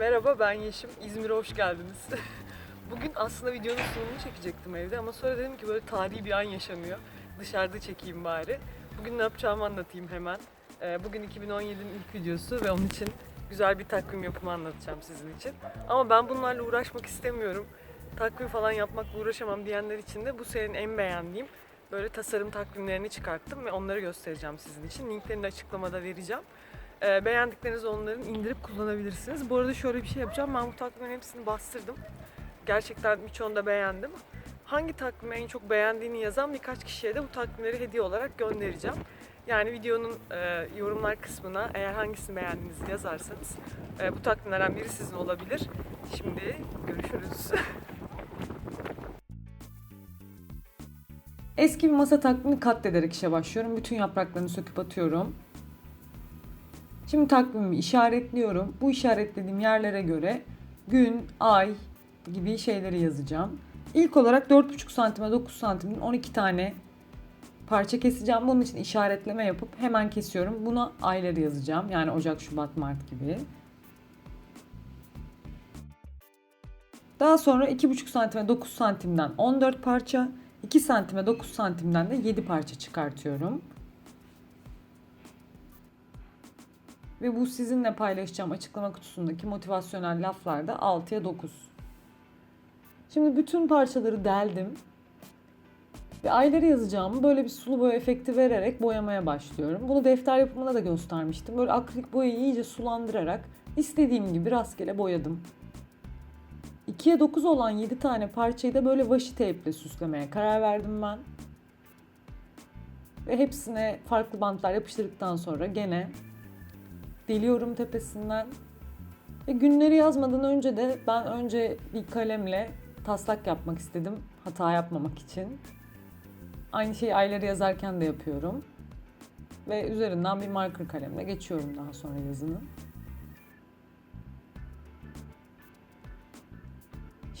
Merhaba ben Yeşim. İzmir'e hoş geldiniz. Bugün aslında videonun sunumunu çekecektim evde ama sonra dedim ki böyle tarihi bir an yaşanıyor. Dışarıda çekeyim bari. Bugün ne yapacağımı anlatayım hemen. Ee, bugün 2017'nin ilk videosu ve onun için güzel bir takvim yapımı anlatacağım sizin için. Ama ben bunlarla uğraşmak istemiyorum. Takvim falan yapmakla uğraşamam diyenler için de bu senin en beğendiğim böyle tasarım takvimlerini çıkarttım ve onları göstereceğim sizin için. Linklerini açıklamada vereceğim. Ee, beğendiklerinizi onların indirip kullanabilirsiniz. Bu arada şöyle bir şey yapacağım. Ben bu takvimlerin hepsini bastırdım. Gerçekten birçoğunu da beğendim. Hangi takvimi en çok beğendiğini yazan birkaç kişiye de bu takvimleri hediye olarak göndereceğim. Yani videonun e, yorumlar kısmına eğer hangisini beğendiğinizi yazarsanız e, bu takvimlerden biri sizin olabilir. Şimdi görüşürüz. Eski bir masa takvimini katlederek işe başlıyorum. Bütün yapraklarını söküp atıyorum. Şimdi takvimimi işaretliyorum. Bu işaretlediğim yerlere göre gün, ay gibi şeyleri yazacağım. İlk olarak 4,5 santime 9 santimin 12 tane parça keseceğim. Bunun için işaretleme yapıp hemen kesiyorum. Buna ayları yazacağım. Yani Ocak, Şubat, Mart gibi. Daha sonra 2,5 santime 9 santimden 14 parça, 2 santime 9 santimden de 7 parça çıkartıyorum. Ve bu sizinle paylaşacağım açıklama kutusundaki motivasyonel laflarda 6'ya 9. Şimdi bütün parçaları deldim. Ve ayları yazacağımı böyle bir sulu boya efekti vererek boyamaya başlıyorum. Bunu defter yapımında da göstermiştim. Böyle akrilik boyayı iyice sulandırarak istediğim gibi rastgele boyadım. 2'ye 9 olan 7 tane parçayı da böyle washi tape ile süslemeye karar verdim ben. Ve hepsine farklı bantlar yapıştırdıktan sonra gene deliyorum tepesinden. Ve günleri yazmadan önce de ben önce bir kalemle taslak yapmak istedim hata yapmamak için. Aynı şeyi ayları yazarken de yapıyorum. Ve üzerinden bir marker kalemle geçiyorum daha sonra yazını.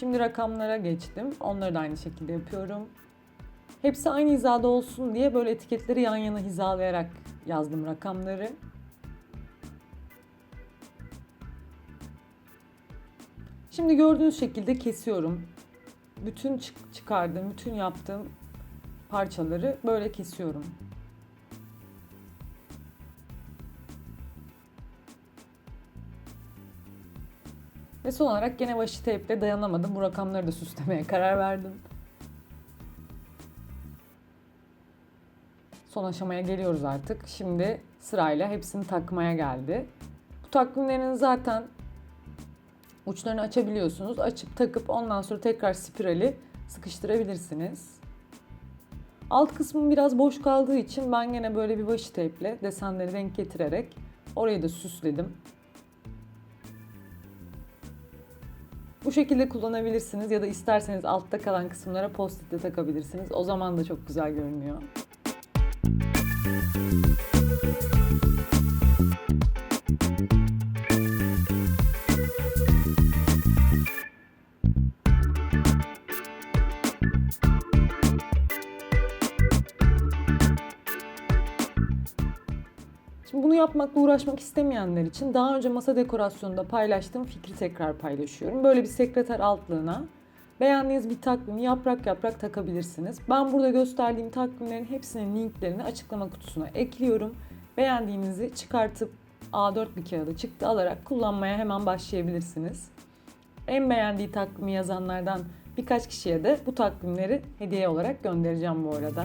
Şimdi rakamlara geçtim. Onları da aynı şekilde yapıyorum. Hepsi aynı hizada olsun diye böyle etiketleri yan yana hizalayarak yazdım rakamları. Şimdi gördüğünüz şekilde kesiyorum. Bütün çık- çıkardığım, bütün yaptığım parçaları böyle kesiyorum. Ve son olarak gene washi tape ile dayanamadım. Bu rakamları da süslemeye karar verdim. Son aşamaya geliyoruz artık. Şimdi sırayla hepsini takmaya geldi. Bu takvimlerin zaten uçlarını açabiliyorsunuz. Açıp takıp ondan sonra tekrar spirali sıkıştırabilirsiniz. Alt kısmım biraz boş kaldığı için ben gene böyle bir washi tape desenleri renk getirerek orayı da süsledim. Bu şekilde kullanabilirsiniz ya da isterseniz altta kalan kısımlara post-it de takabilirsiniz. O zaman da çok güzel görünüyor. Şimdi bunu yapmakla uğraşmak istemeyenler için daha önce masa dekorasyonunda paylaştığım fikri tekrar paylaşıyorum. Böyle bir sekreter altlığına beğendiğiniz bir takvimi yaprak yaprak takabilirsiniz. Ben burada gösterdiğim takvimlerin hepsinin linklerini açıklama kutusuna ekliyorum. Beğendiğinizi çıkartıp A4 bir kağıda çıktı alarak kullanmaya hemen başlayabilirsiniz. En beğendiği takvimi yazanlardan birkaç kişiye de bu takvimleri hediye olarak göndereceğim bu arada.